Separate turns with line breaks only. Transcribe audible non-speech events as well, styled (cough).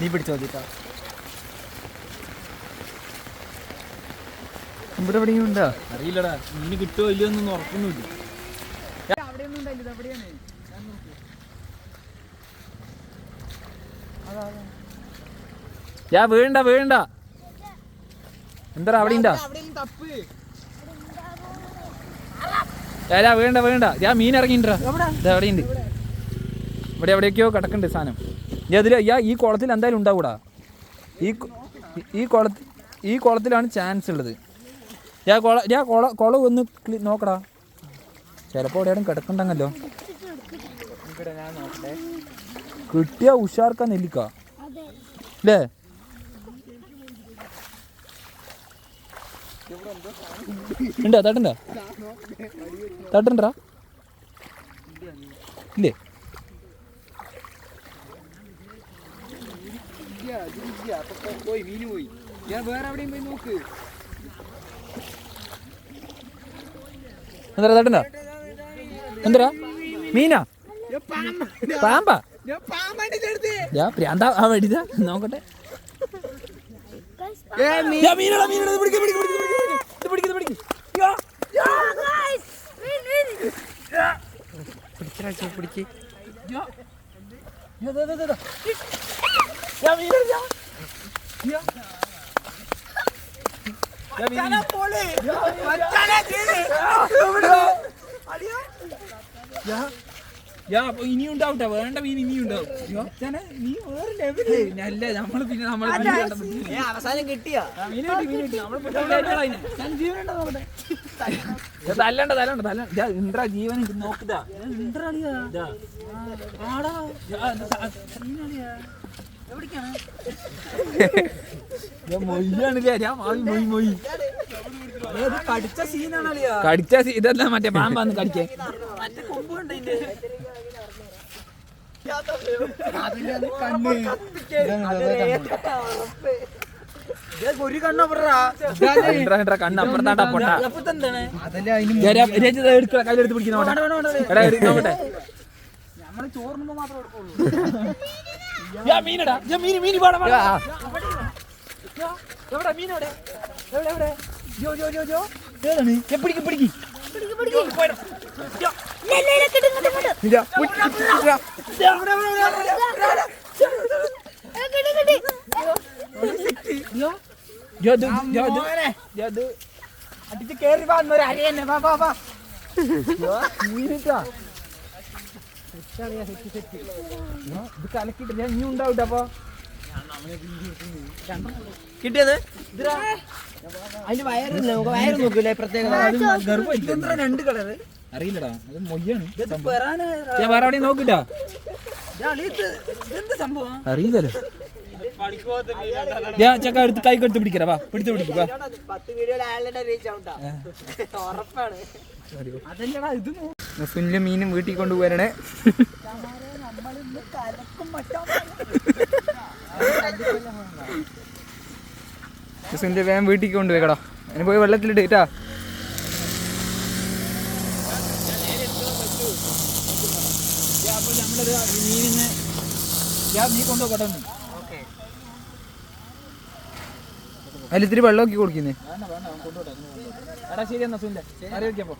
നീ പിടിച്ചു നോക്കിട്ടോ ഇവിടെ എവിടെയും ഉണ്ടോ?
അറിയില്ലടാ മീന് കിട്ടുമോ ഇല്ലയോ എന്നൊന്നും ഉറപ്പൊന്നുമില്ല. യാ വീണ്ട വീണ്ട എന്താ അവിടെ ഉണ്ടാ? ഏലാ വീണ്ട വീണ്ട യാ മീൻ ഇറങ്ങിണ്ടാ ഇത് എവിടെയുണ്ട് ഇവിടെ എവിടെയൊക്കെയോ കിടക്കുന്നുണ്ട് സാധനം. ഈ അതിൽ യാ ഈ കുളത്തിൽ എന്തായാലും ഉണ്ടാവൂടാ. ഈ ഈ കുളത്തിൽ ഈ കുളത്തിലാണ് ചാൻസ് ഉള്ളത്. ഞാൻ കുള ഞാൻ കുള കുളം ഒന്ന് നോക്കടാ. ചിലപ്പോൾ എവിടെയും കിടക്കണ്ടങ്ങല്ലോ കിട്ടിയ ഉഷാർക്ക നെല്ലിക്ക. അല്ലേ ഉണ്ടോ തട്ടുണ്ടോ? തട്ടുണ്ടാ? ഇല്ലേ?
പോയി മീന് പോയി. ഞാൻ വേറെ എവിടെയും പോയി നോക്ക്.
എന്താ തട്ടുണ്ടോ എന്തരാ മീനാ? പാമ്പാ. ഞാൻ പ്രാന്താ ആ വേണ്ടിതാ നോക്കട്ടെ. മീനെടാ, ഇത് പിടിക്ക്, പിടിക്ക്, പിടിക്ക്, പിടിക്ക്, പിടിക്ക്, യാ.
പിടിച്ചാ
യാ, അപ്പൊ ഇനിയും ഉണ്ടാവട്ടെ. വേണ്ട മീൻ ഇനിയും ഉണ്ടാവും. നീ വേറെ ലെവൽ നല്ല നമ്മൾ പിന്നെ നമ്മൾ
അവസാനം കിട്ടിയാ.
ഞാൻ തല്ലണ്ട തല്ലണ്ട തല്ല ഇന്ദ്ര ജീവൻ നോക്കിതാ ഇതാ. ആടാ.
കടിച്ച
ഇതല്ല മറ്റേ പാമ്പാന്ന് (laughs) കടിക്കേ
ഒരു കണ്ണപ്പറാ
ഇന്ദ്ര ഇന്ദ്ര കണ്ണ് അപ്പുറത്താണ്ടാ പൊട്ട.
അതല്ലേ അതിന്
ഞാൻ രാ- രഞ്ജിത്ത് അത് എടുക്ക കയ്യിലെടുത്ത് പിടിക്കുന്ന
ചോറിനുമ്പോ മാത്രം എടുക്കുള്ളൂ.
യാ മീനടാ യാ മീൻ മീൻ വേണം വേണം. എവിടെ മീൻ എവിടെ എവിടെ എവിടെ ജോ ജോ ജോ ജോ ഏതാണ് യാ, പിടിക്ക് പിടിക്ക്.
ഏ.
അടിച്ച് കേറി വാ എന്നൊരു അരി തന്നെ വാ വാ വാ
യാ, മീനിട്ടാ. ഇത് കലക്കിട്ട് ഞാൻ ഇനി ഉണ്ടാവട്ടെ അപ്പൊ?
കിട്ടിയത്? അതിന് വയറില്ല നമുക്ക് വയറ് നോക്കൂലേ പ്രത്യേകത രണ്ട് കളറ്
അറിയില്ലടാ അത് മൊയ്യാണ് ഞാൻ വേറെ എവിടെയും നോക്കില്ല അറിയില്ലല്ലോ. ഞാൻ ചക്ക എടുത്ത് കൈ എടുത്ത് പിടിക്കരാ വാ പിടിച്ച് പിടിക്കും വാ.
പത്ത് ആവണ്ടാ ഉറപ്പാണ്. അതല്ലടാ ഇത് സുനിൽ മീനും വീട്ടിൽ കൊണ്ടുപോകാനാണ് സുനിൽ വേഗം വീട്ടിൽ കൊണ്ടുപോയിക്കടാ. അതിന് പോയി വെള്ളത്തിലിട്ട് കേട്ടാ അതിലിത്തിരി വെള്ളമൊക്കെ കൊടുക്കുന്നേ.
ശരി എന്നാ സുനിലെ. അറിയിക്കപ്പോ